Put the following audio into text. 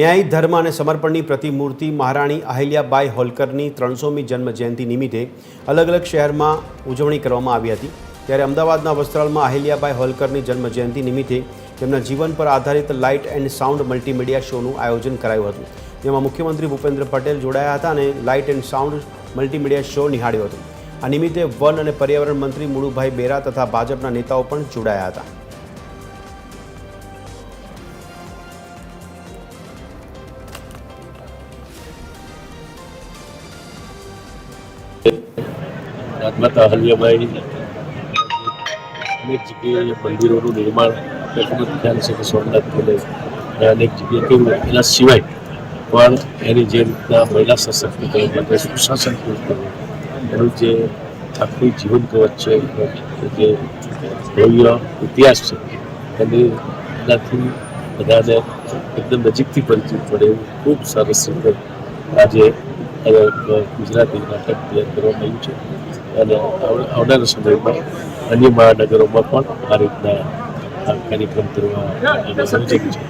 ન્યાય ધર્મ અને સમર્પણની પ્રતિમૂર્તિ મહારાણી અહિલ્યાબાઈ હોલકરની ત્રણસોમી જન્મ જયંતિ નિમિત્તે અલગ અલગ શહેરમાં ઉજવણી કરવામાં આવી હતી. ત્યારે અમદાવાદના વસ્ત્રાલમાં અહિલ્યાબાઈ હોલકરની જન્મ જયંતિ નિમિત્તે તેમના જીવન પર આધારિત લાઇટ એન્ડ સાઉન્ડ મલ્ટીમીડિયા શોનું આયોજન કરાયું હતું. જેમાં મુખ્યમંત્રી ભૂપેન્દ્ર પટેલ જોડાયા હતા અને light and sound multimedia show નિહાળ્યો હતો. આ નિમિત્તે વન અને પર્યાવરણ મંત્રી મુળુભાઈ બેરા તથા ભાજપના નેતાઓ પણ જોડાયા હતા. રાજમાતા અહલ્યાબાઈ અનેક જગ્યાએ મંદિરોનું નિર્માણ આપણે જ ખ્યાલ છે કે સોમનાથ કોલેજ અનેક જગ્યાએ કર્યું એના સિવાય પણ એની જે રીતના મહિલા સશક્તિકરણ માટે સુશાસન પૂરું એનું જે આખું જીવન કવચ છે જે ભવ્ય ઇતિહાસ છે, એની એનાથી બધાને એકદમ નજીકથી પરિચિત પડે એવું ખૂબ સરસ રીતે આજે ગુજરાતી નાટક તૈયાર કરવામાં આવ્યું છે. અને આવ- આવનારા સમયમાં અન્ય મહાનગરોમાં પણ આ રીતના કાર્યક્રમ કરવા અને યોજન છે